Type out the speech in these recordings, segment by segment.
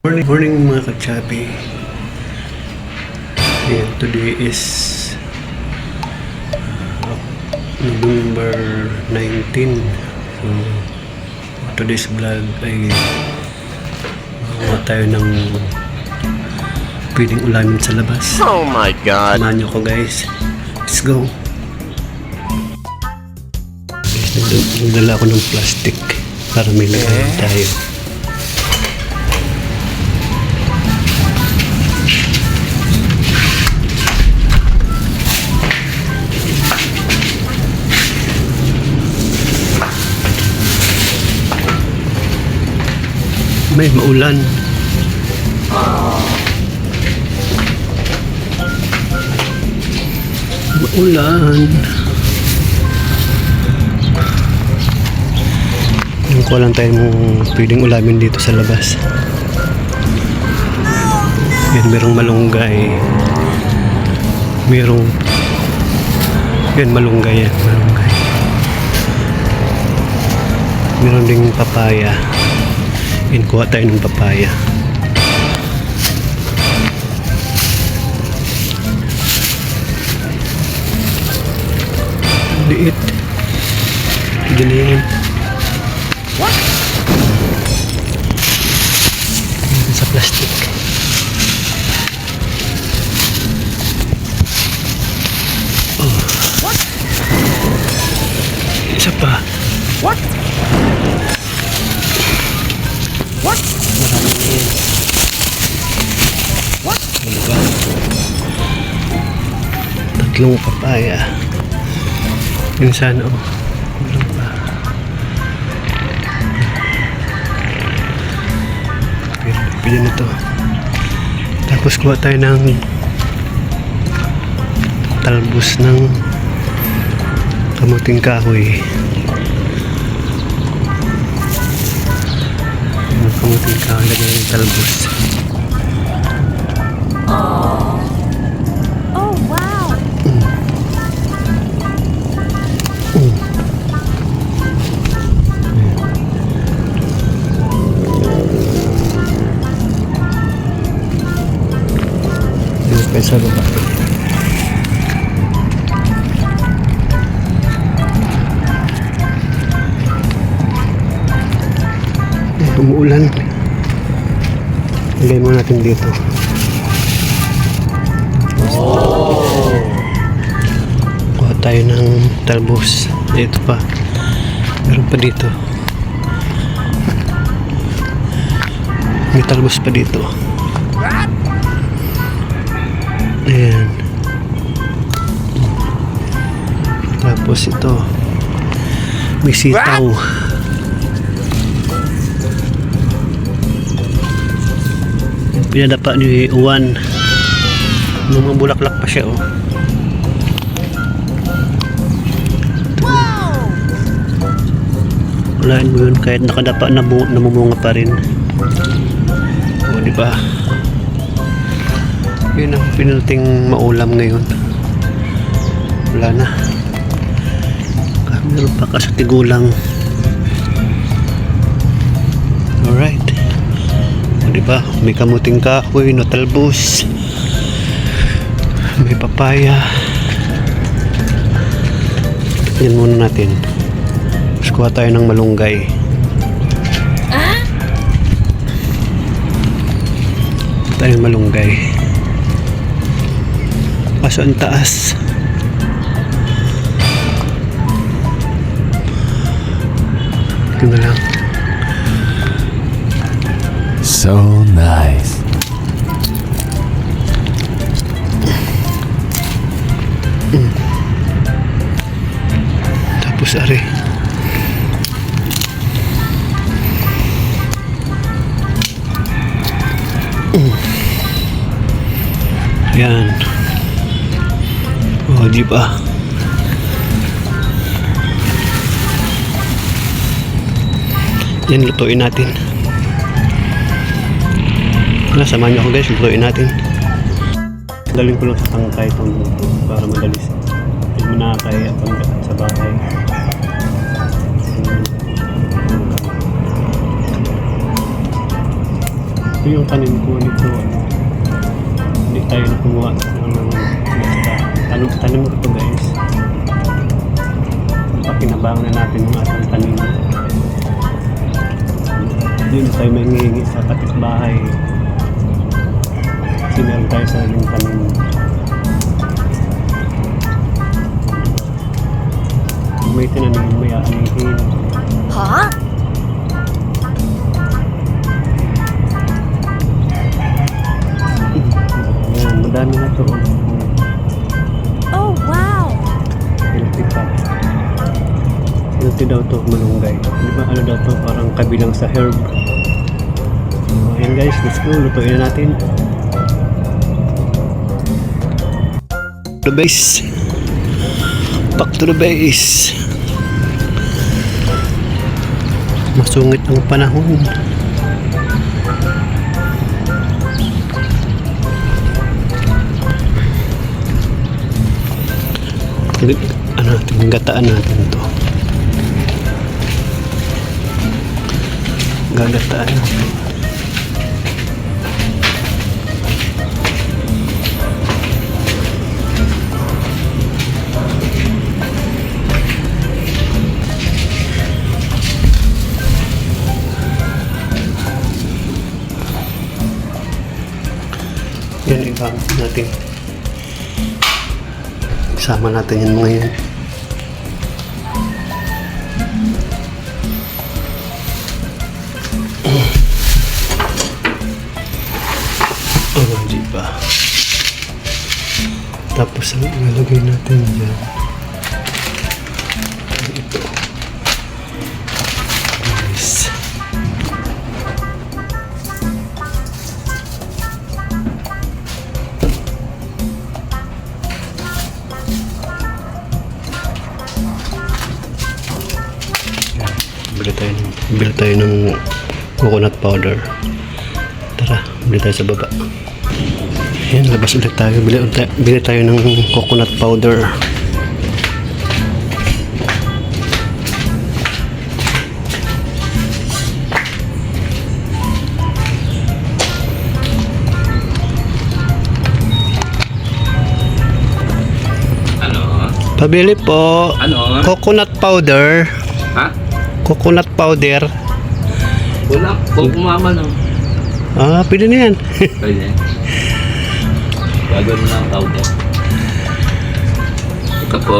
Morning, morning mga kachabi. Ayan, today is uh, November 19. So, today's vlog ay magawa tayo ng pwedeng ulamin sa labas. Oh my god. Samahan niyo ko guys. Let's go. Guys, nagda- nagdala ako ng plastic para may lagayan tayo. May maulan. Maulan. Yung ko lang tayo mong pwedeng ulamin dito sa labas. Yan, merong malunggay. Merong yan, malunggay yan, malunggay. Meron ding papaya. Yan, kuha tayo ng papaya. Liit. Ganyan. Papaya. Yun sana oh. Meron pa. Pwede, pwede na to. Tapos kuha tayo ng talbos ng kamuting kahoy. Kamuting kahoy lagyan ng talbos. Pa sa baba. Umuulan. Ilagay mo natin dito. Kuha tayo ng talbos. Ito pa. Meron pa dito. May talbos pa dito. Tapos ito. May sitaw. Pinadapa ni Uwan. Nung mga bulaklak pa siya, oh. Walain mo yun kahit nakadapa na namumunga pa rin. O, di ba? Yun ang pinuting maulam ngayon. Wala na. Ah, Meron pa ka sa tigulang. Alright. O, di ba? May kamuting kahoy, no talbos. May papaya. Yan muna natin. Tapos kuha tayo ng malunggay. Ah? tayo ng malunggay. Kaso ang taas. Ito na lang. So nice. Tapos are. Mm. Yan. Oh, di ba? Yan, lutuin natin. Wala, samahan niyo ako guys, lutuin natin. Galing ko lang sa tangkay itong para madalis. Hindi mo nakakaya pag sa bahay. yung tanim ko nito. Ano, hindi tayo na kumuha ng basta. Tanim, tanim ko to guys. Pakinabang na natin yung ating tanim. Na tayo mangingi sa kapitbahay. Meron tayo sa ating tanim. Kung may tinanim, may aanihin. Huh? Go. Lutuin na natin. The base. Back to the base. Masungit ang panahon. ano natin, gataan natin to gagataan natin natin Sama natin yan mga. Oh, di ba? Tapos ang ilalagay natin dyan. Ng, bili tayo ng coconut powder. Tara, bili tayo sa baba. Ayan, labas ulit tayo. Bili, bili tayo ng coconut powder. Pabili po. Ano? Coconut powder. Coconut powder. Wala. Kung kumama no. Ah, pwede na yan. Pwede. Gagawin mo lang powder. Ito po.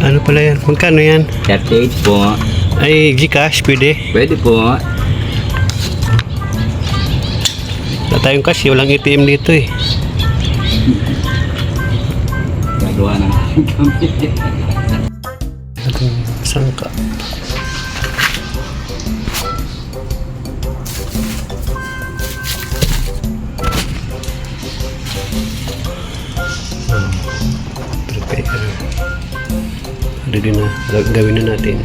ano pala yan? Magkano yan? 38 po. Ay, Gcash, pwede. Pwede po. Wala tayong cash, walang ATM dito eh. Gagawa na kami. Ready na. Ga- Gawin na natin.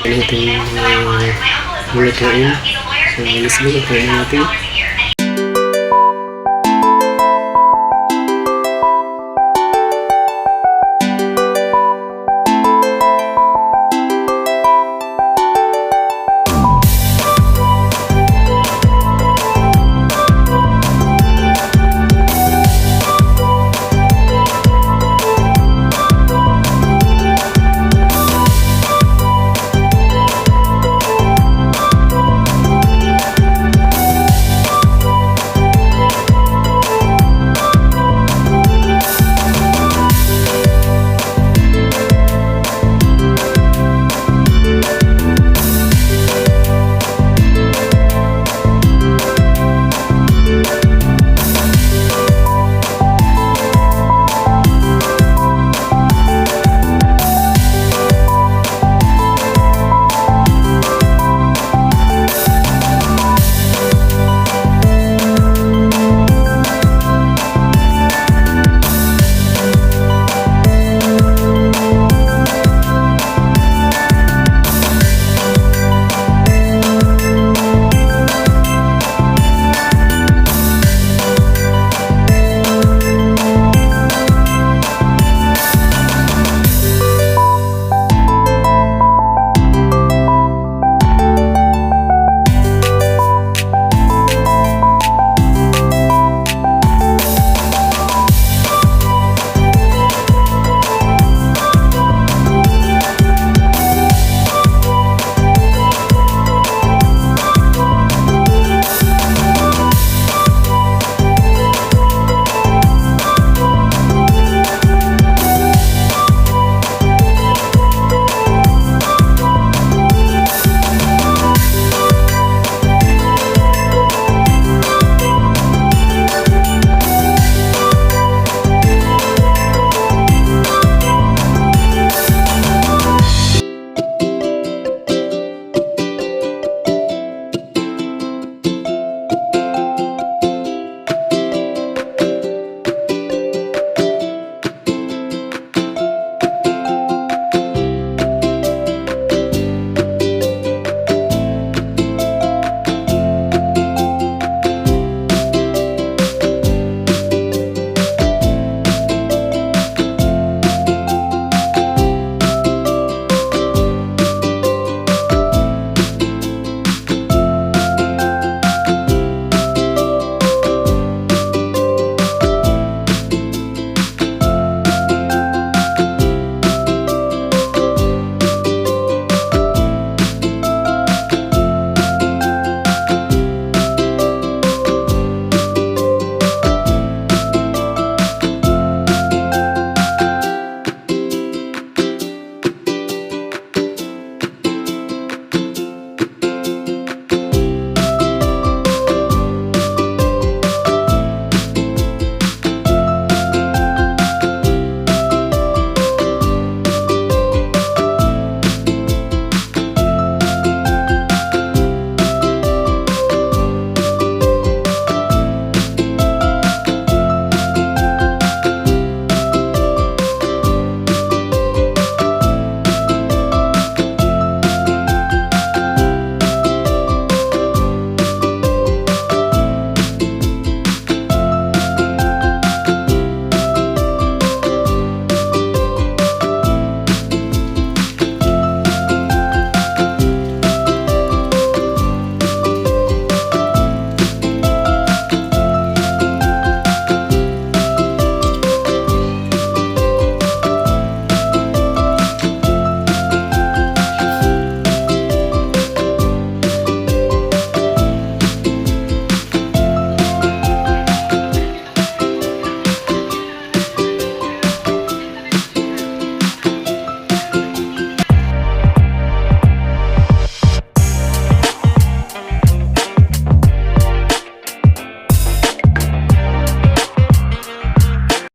Natin uh, lulutuin. So, let's go. Natin.